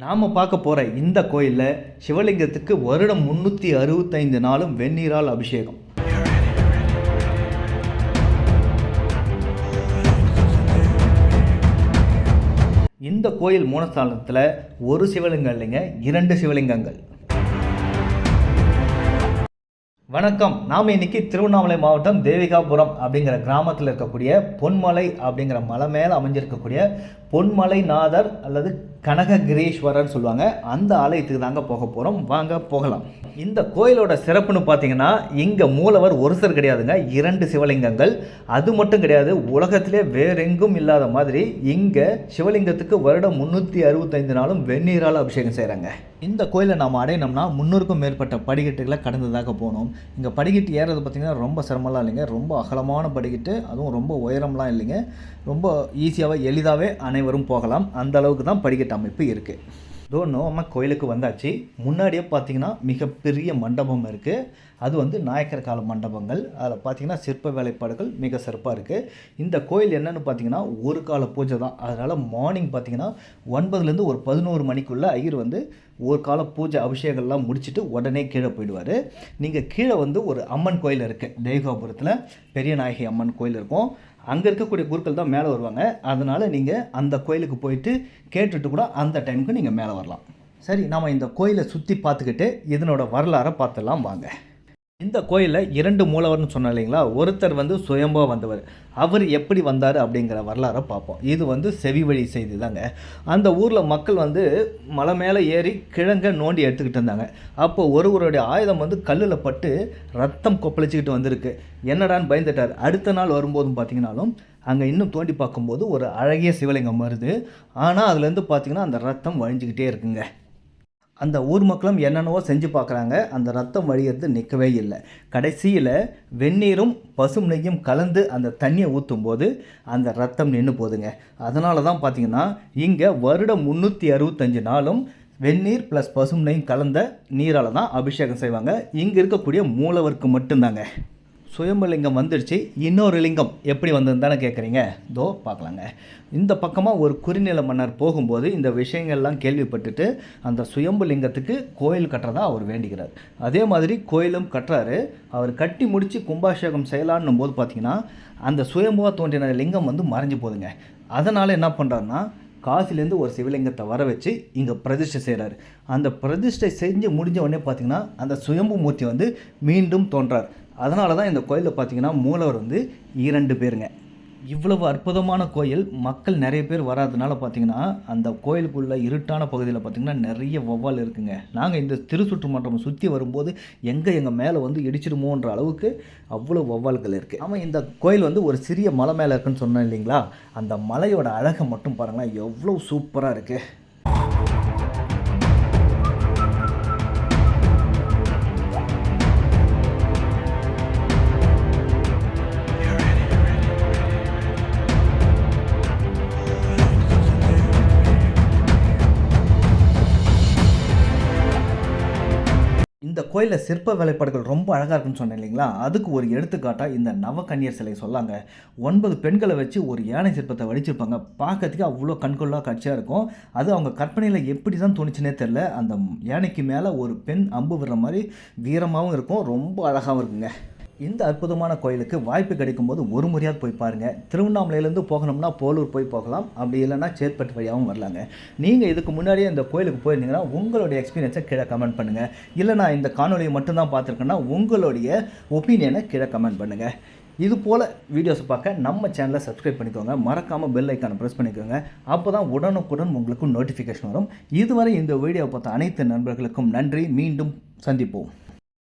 நாம் பார்க்க போகிற இந்த கோயிலில் சிவலிங்கத்துக்கு வருடம் முந்நூற்றி அறுபத்தைந்து நாளும் வெந்நீரால் அபிஷேகம். இந்த கோயில் மூலஸ்தானத்தில் ஒரு சிவலிங்கம் இல்லைங்க இரண்டு சிவலிங்கங்கள். வணக்கம். நாம் இன்னைக்கு திருவண்ணாமலை மாவட்டம் தேவிகாபுரம் அப்படிங்கிற கிராமத்தில் இருக்கக்கூடிய பொன்மலை அப்படிங்கிற மலை மேலே அமைஞ்சிருக்கக்கூடிய பொன்மலை நாதர் அல்லது கனககிரீஸ்வரர் சொல்லுவாங்க. அந்த ஆலயத்துக்கு தாங்க போக போகிறோம் வாங்க போகலாம். இந்த கோயிலோட சிறப்புன்னு பார்த்தீங்கன்னா இங்கே மூலவர் ஒருத்தர் கிடையாதுங்க. இரண்டு சிவலிங்கங்கள். அது மட்டும் கிடையாது உலகத்திலே வேறெங்கும் இல்லாத மாதிரி இங்கே சிவலிங்கத்துக்கு வருடம் முந்நூற்றி அறுபத்தைந்து நாளும் வெந்நீரால் அபிஷேகம் செய்கிறாங்க இந்த கோயிலை நாம் அடையணும்னா முன்னூறுக்கும் மேற்பட்ட படிக்கட்டுகளை கடந்ததாக போகணும் இங்கே படிக்கட்டு ஏறது பார்த்திங்கன்னா ரொம்ப சிரமம்லாம் இல்லைங்க. ரொம்ப அகலமான படிக்கட்டு. அதுவும் ரொம்ப உயரம்லாம் இல்லைங்க. ரொம்ப ஈஸியாகவே எளிதாகவே அனைவரும் போகலாம். அந்த அளவுக்கு தான் படிக்கட்டு அமைப்பு இருக்குது இதோ நம்ம கோயிலுக்கு வந்தாச்சு. முன்னாடியே பார்த்தீங்கன்னா மிகப்பெரிய மண்டபம் இருக்குது அது வந்து நாயக்கர் கால மண்டபங்கள். அதில் பார்த்தீங்கன்னா சிற்ப வேலைப்பாடுகள் மிக சிறப்பாக இருக்குது இந்த கோயில் என்னென்னு பார்த்தீங்கன்னா ஒரு கால பூஜை தான். அதனால் மார்னிங் பார்த்தீங்கன்னா ஒன்பதுலேருந்து ஒரு பதினோரு மணிக்குள்ளே ஐயர் வந்து ஒரு கால பூஜை அபிஷேகம்லாம் முடிச்சுட்டு உடனே கீழே போயிடுவார். நீங்கள் கீழே வந்து ஒரு அம்மன் கோயில் இருக்குது தேவிகாபுரத்தில் பெரிய நாயகி அம்மன் கோயில் இருக்கும். அங்கே இருக்கக்கூடிய குருக்கள் தான் மேலே வருவாங்க. அதனால் நீங்கள் அந்த கோயிலுக்கு போயிட்டு கேட்டுட்டு கூட அந்த டைமுக்கு நீங்கள் மேலே வரலாம். சரி நாம் இந்த கோயிலை சுற்றி பார்த்துக்கிட்டு இதனோட வரலாறை பார்த்துடலாம் வாங்க. இந்த கோயிலில் இரண்டு மூலவர்னு சொன்னோம் இல்லைங்களா? ஒருத்தர் வந்து சுயம்போ வந்தவர். அவர் எப்படி வந்தார் அப்படிங்கிற வரலாறை பார்ப்போம். இது வந்து செவி வழி செய்தி தாங்க. அந்த ஊரில் மக்கள் வந்து மலை மேலே ஏறி கிழங்க நோண்டி எடுத்துக்கிட்டு இருந்தாங்க. அப்போ ஒருவருடைய ஆயுதம் வந்து கல்லில் பட்டு ரத்தம் கொப்பளிச்சிக்கிட்டு வந்திருக்கு. என்னடான்னு பயந்துட்டார். அடுத்த நாள் வரும்போதும் பார்த்தீங்கன்னாலும் அங்கே இன்னும் தோண்டி பார்க்கும்போது ஒரு அழகிய சிவலிங்கம் வருது. ஆனால் அதுலேருந்து பார்த்தீங்கன்னா அந்த ரத்தம் வழிஞ்சிக்கிட்டே இருக்குங்க. அந்த ஊர் மக்களும் என்னென்னவோ செஞ்சு பார்க்குறாங்க. அந்த ரத்தம் வழியறது நிற்கவே இல்லை. கடைசியில் வெந்நீரும் பசும் நெய்யும் கலந்து அந்த தண்ணியை ஊற்றும் போது அந்த ரத்தம் நின்று போகுதுங்க அதனால தான் பார்த்தீங்கன்னா இங்கே வருடம் முந்நூற்றி அறுபத்தஞ்சு நாளும் வெந்நீர் ப்ளஸ் பசும் நெய்யும் கலந்த நீரால் தான் அபிஷேகம் செய்வாங்க. இங்கே இருக்கக்கூடிய மூலவருக்கு மட்டும்தாங்க. சுயம்பலிங்கம் வந்துடுச்சு. இன்னொரு லிங்கம் எப்படி வந்ததுன்னு தானே கேட்குறீங்க தோ பார்க்கலாங்க. இந்த பக்கமாக ஒரு குறுநில மன்னர் போகும்போது இந்த விஷயங்கள்லாம் கேள்விப்பட்டுட்டு அந்த சுயம்பு லிங்கத்துக்கு கோயில் கட்டுறதா அவர் வேண்டிக்கிறார். அதே மாதிரி கோயிலும் கட்டுறாரு. அவர் கட்டி முடித்து கும்பாபிஷேகம் செய்யலான்னும் போது பார்த்தீங்கன்னா அந்த சுயம்புவாக தோன்றின லிங்கம் வந்து மறைஞ்சு போதுங்க அதனால் என்ன பண்ணுறாருன்னா காசிலேருந்து ஒரு சிவலிங்கத்தை வர வச்சு இங்கே பிரதிஷ்டை செய்கிறார் அந்த பிரதிஷ்டை செஞ்சு முடிஞ்ச உடனே பார்த்தீங்கன்னா அந்த சுயம்பு மூர்த்தி வந்து மீண்டும் தோன்றார். அதனால தான் இந்த கோயிலில் பார்த்தீங்கன்னா மூலவர் வந்து இரண்டு பேருங்க. இவ்வளவு அற்புதமான கோயில் மக்கள் நிறைய பேர் வராதனால பார்த்தீங்கன்னா அந்த கோயிலுக்குள்ள இருட்டான பகுதியில் பார்த்தீங்கன்னா நிறைய வௌவால் இருக்குங்க. நாங்கள் இந்த திருச்சுற்று மன்றம் சுற்றி வரும்போது எங்கே எங்கள் மேலே வந்து இடிச்சிடுமோன்ற அளவுக்கு அவ்வளோ வௌவால்கள் இருக்குது ஆமாம் இந்த கோயில் வந்து ஒரு சிறிய மலை மேலே இருக்குன்னு சொன்னேன் இல்லைங்களா? அந்த மலையோட அழகை மட்டும் பாருங்களேன் எவ்வளோ சூப்பராக இருக்குது கோயிலில் சிற்ப வேலைப்பாடுகள் ரொம்ப அழகாக இருக்குன்னு சொன்னேன் இல்லைங்களா? அதுக்கு ஒரு எடுத்துக்காட்டாக இந்த நவக்கன்னியர் சிலை சொல்லாங்க. ஒன்பது பெண்களை வச்சு ஒரு யானை சிற்பத்தை வடிச்சிருப்பாங்க. பார்க்கறதுக்கு அவ்வளோ கண்கொள்ளா காட்சியாக இருக்கும். அது அவங்க கற்பனையில் எப்படி தான் தோணுச்சுனே தெரில அந்த யானைக்கு மேலே ஒரு பெண் அம்பு விடுற மாதிரி வீரமாகவும் இருக்கும். ரொம்ப அழகாகவும் இருக்குங்க. இந்த அற்புதமான கோயிலுக்கு வாய்ப்பு கிடைக்கும்போது ஒரு முறையாவது போய் பாருங்கள் திருவண்ணாமலையிலேருந்து போகணும்னா போலூர் போய் போகலாம். அப்படி இல்லைன்னா சேத்பட்டு வழியாகவும் வரலாங்க. நீங்கள் இதுக்கு முன்னாடியே இந்த கோயிலுக்கு போயிருந்தீங்கன்னா உங்களுடைய எக்ஸ்பீரியன்ஸை கீழே கமெண்ட் பண்ணுங்கள் இல்லை நான் இந்த காணொலியை மட்டும்தான் பார்த்துருக்கேன்னா உங்களுடைய ஒப்பீனியனை கீழே கமெண்ட் பண்ணுங்கள் இது போல் வீடியோஸ் பார்க்க நம்ம சேனலை சப்ஸ்கிரைப் பண்ணிக்கோங்க. மறக்காமல் பெல் ஐக்கானை ப்ரெஸ் பண்ணிக்கோங்க. அப்போ தான் உடனுக்குடன் உங்களுக்கு நோட்டிஃபிகேஷன் வரும். இதுவரை இந்த வீடியோவை பார்த்த அனைத்து நண்பர்களுக்கும் நன்றி. மீண்டும் சந்திப்போம்.